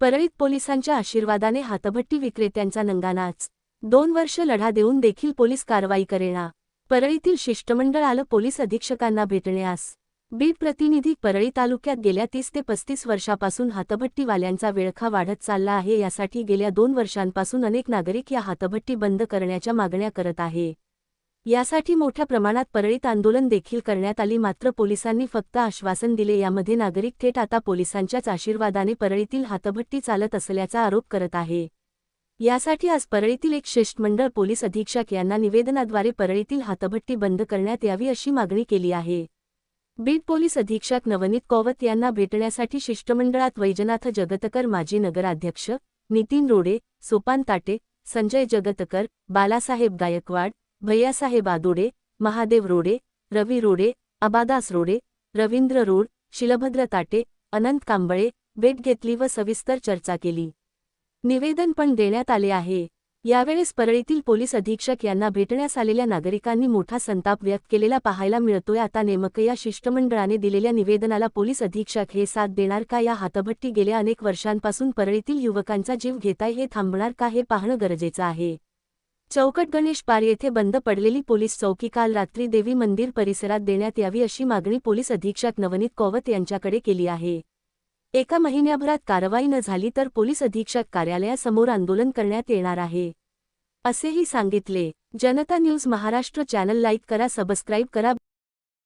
परळीत पोलिसांच्या आशीर्वादाने हातभट्टी विक्रेत्यांचा नंगानाच. दोन वर्ष लढा देऊन देखील पोलीस कारवाई करेना. परळीतील शिष्टमंडळ आलं पोलीस अधीक्षकांना भेटण्यास. बीड प्रतिनिधी परळी तालुक्यात गेल्या तीस ते पस्तीस वर्षापासून हातभट्टीवाल्यांचा वेळखा वाढत चालला आहे यासाठी गेल्या दोन वर्षांपासून अनेक नागरिक या हातभट्टी बंद करण्याच्या मागण्या करत आहे. यासाठी मोठ्या प्रमाणात परळीत आंदोलन देखील करण्यात आली. मात्र पोलिसांनी फक्त आश्वासन दिले. यामध्ये नागरिक थेट आता पोलिसांच्याच आशीर्वादाने परळीतील हातभट्टी चालत असल्याचा आरोप करत आहे. यासाठी आज परळीतील एक शिष्टमंडळ पोलीस अधीक्षक यांना निवेदनाद्वारे परळीतील हातभट्टी बंद करण्यात यावी अशी मागणी केली आहे. बीड पोलीस अधीक्षक नवनीत कौवत यांना भेटण्यासाठी शिष्टमंडळात वैजनाथ जगतकर माजी नगराध्यक्ष नितीन रोडे सोपान ताटे संजय जगतकर बालासाहेब गायकवाड भैयासाहेब आदोडे महादेव रोडे रवी रोडे अबादास रोडे रवींद्र रोड शिलभद्र ताटे अनंत कांबळे भेट घेतली व सविस्तर चर्चा केली. निवेदन पण देण्यात आले आहे. यावेळेस परळीतील पोलीस अधीक्षक यांना भेटण्यास आलेल्या नागरिकांनी मोठा संताप व्यक्त केलेला पाहायला मिळतोय. आता नेमकं या शिष्टमंडळाने दिलेल्या निवेदनाला पोलीस अधीक्षक हे साथ देणार का? या हातभट्टी गेल्या अनेक वर्षांपासून परळीतील युवकांचा जीव घेताय हे थांबणार का हे पाहणं गरजेचं आहे. चौकट गणेश पार येथे बंद पडलेली पोलीस चौकी काल रात्री देवी मंदिर परिसरात देण्यात यावी अशी मागणी पोलीस अधीक्षक नवनीत कौवत यांच्याकडे केली आहे. एका महिन्याभरात कारवाई न झाली तर पोलीस अधीक्षक कार्यालयासमोर आंदोलन करण्यात येणार आहे. असेही सांगितले. जनता न्यूज महाराष्ट्र चॅनल लाईक करा सबस्क्राईब करा.